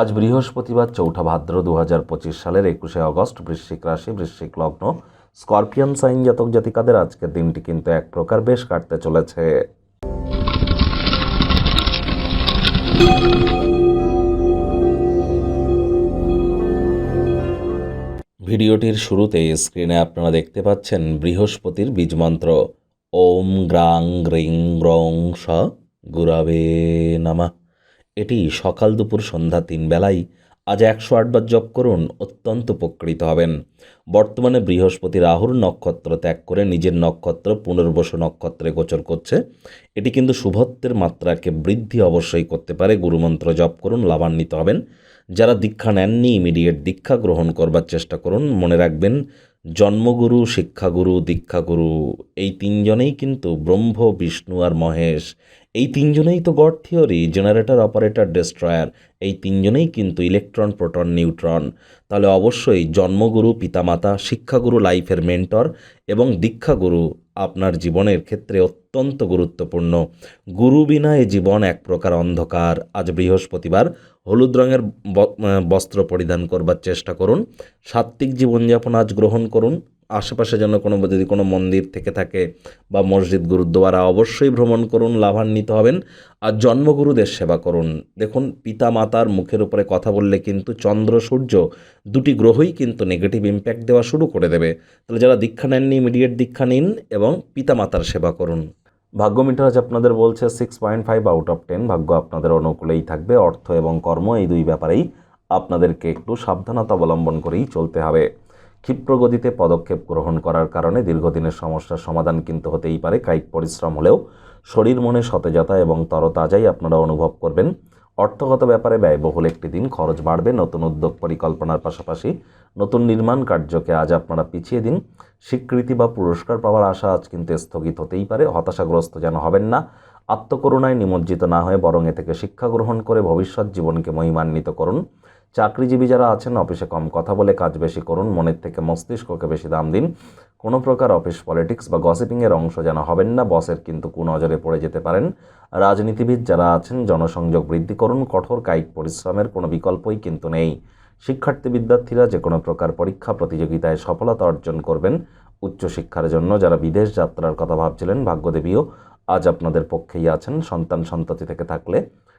আজ বৃহস্পতিবার চৌঠা ভাদ্র দু হাজার পঁচিশ সালের একুশে আগস্ট বৃশ্চিক রাশি, বৃশ্চিক লগ্ন। স্করপিয়ান সাইন জাতক জাতিকাদের আজকের দিনটি কিন্তু এক প্রকার বেশ কাটতে চলেছে। ভিডিওটির শুরুতে স্ক্রিনে আপনারা দেখতে পাচ্ছেন বৃহস্পতির বীজমন্ত্র ওম গ্রাং গ্রিং গ্রং স গুরাবে নামা। এটি সকাল দুপুর সন্ধ্যা তিন বেলায় আজ একশো আটবার জপ করুন, অত্যন্ত উপকৃত হবেন। বর্তমানে বৃহস্পতি রাহুর নক্ষত্র ত্যাগ করে নিজের নক্ষত্র পুনর্বসু নক্ষত্রে গোচর করছে। এটি কিন্তু শুভত্বের মাত্রাকে বৃদ্ধি অবশ্যই করতে পারে। গুরুমন্ত্র জপ করুন, লাভান্বিত হবেন। যারা দীক্ষা নেননি, ইমিডিয়েট দীক্ষা গ্রহণ করবার চেষ্টা করুন। মনে রাখবেন, জন্মগুরু, শিক্ষাগুরু, দীক্ষাগুরু, এই তিনজনেই কিন্তু ব্রহ্ম, বিষ্ণু আর মহেশ এই তিনজনেই তো God theory, generator, operator, destroyer. এই তিনজনেই কিন্তু ইলেকট্রন, প্রোটন, নিউট্রন। তাহলে অবশ্যই জন্মগুরু, পিতামাতা, শিক্ষাগুরু, লাইফের মেন্টর এবং দীক্ষাগুরু আপনার জীবনের ক্ষেত্রে অত্যন্ত গুরুত্বপূর্ণ। গুরু বিনা এ জীবন এক প্রকার অন্ধকার। আজ বৃহস্পতিবার হলুদ রঙের বস্ত্র পরিধান করবার চেষ্টা করুন। সাত্ত্বিক জীবনযাপন আজ গ্রহণ করুন। আশেপাশে যেন কোনো যদি কোনো মন্দির থেকে থাকে বা মসজিদ, গুরুদ্বারা অবশ্যই ভ্রমণ করুন, লাভান্বিত হবেন আর জন্মগুরুদের সেবা করুন। দেখুন পিতা মাতার মুখের উপরে কথা বললে কিন্তু চন্দ্র, সূর্য দুটি গ্রহই কিন্তু নেগেটিভ ইম্প্যাক্ট দেওয়া শুরু করে দেবে। তাহলে যারা দীক্ষা নেননি ইমিডিয়েট দীক্ষা নিন এবং পিতা মাতার সেবা করুন। ভাগ্য মিটার আজ আপনাদের বলছে six point five out of ten ভাগ্য আপনাদের অনুকূলেই থাকবে। অর্থ এবং কর্ম এই দুই ব্যাপারেই আপনাদেরকে একটু সাবধানতা অবলম্বন করেই চলতে হবে। ক্ষিপ্র গতিতে পদক্ষেপ গ্রহণ করার কারণে দীর্ঘদিনের সমস্যার সমাধান কিন্তু হতেই পারে। কায়িক পরিশ্রম হলেও শরীর, মনে সতেজতা এবং তরতাজাই আপনারা অনুভব করবেন। অর্থগত ব্যাপারে ব্যয়বহুল একটি দিন, খরচ বাড়বে, নতুন উদ্যোগ পরিকল্পনার পাশাপাশি নতুন নির্মাণ কার্যকে আজ আপনারা পিছিয়ে দিন। স্বীকৃতি বা পুরস্কার পাওয়ার আশা আজ কিন্তু স্থগিত হতেই পারে। হতাশাগ্রস্ত যেন হবেন না। আত্মকরুণায় নিমজ্জিত না হয়ে বরং এ থেকে শিক্ষা গ্রহণ করে ভবিষ্যৎ জীবনকে মহিমান্বিত করুন। চাকরিজীবী যারা আছেন, অফিসে কম কথা বলে কাজ বেশি করুন, মনের থেকে মস্তিষ্ককে বেশি দাম দিন। কোনো প্রকার অফিস পলিটিক্স বা গসিপিংয়ের অংশ যেন হবেন না, বসের কিন্তু কুনজরে পড়ে যেতে পারেন। রাজনীতিবিদ যারা আছেন, জনসংযোগ বৃদ্ধি করুন, কঠোর কায়িক পরিশ্রমের কোনো বিকল্পই কিন্তু নেই। শিক্ষার্থী বিদ্যার্থীরা যে কোনো প্রকার পরীক্ষা প্রতিযোগিতায় সফলতা অর্জন করবেন। উচ্চশিক্ষার জন্য যারা বিদেশ যাত্রার কথা ভাবছিলেন, ভাগ্যদেবীও আজ আপনাদের পক্ষেই আছেন। সন্তান সন্ততি থেকে থাকলে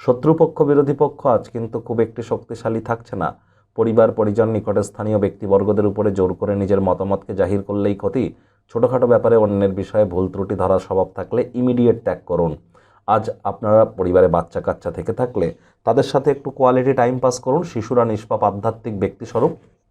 শত্রুপক্ষ, বিরোধী পক্ষ আজ কিন্তু খুব একটি শক্তিশালী থাকছে না। পরিবার, পরিজন, নিকটে স্থানীয় ব্যক্তিবর্গদের উপরে জোর করে নিজের মতামতকে জাহির করলেই ক্ষতি। ছোটোখাটো ব্যাপারে অন্যের বিষয়ে ভুল ত্রুটি ধরার স্বভাব থাকলে ইমিডিয়েট ত্যাগ করুন। আজ আপনারা পরিবারে বাচ্চা কাচ্চা থেকে থাকলে তাদের সাথে একটু কোয়ালিটি টাইম পাস করুন। শিশুরা নিষ্পাপ, আধ্যাত্মিক ব্যক্তিস্বরূপ।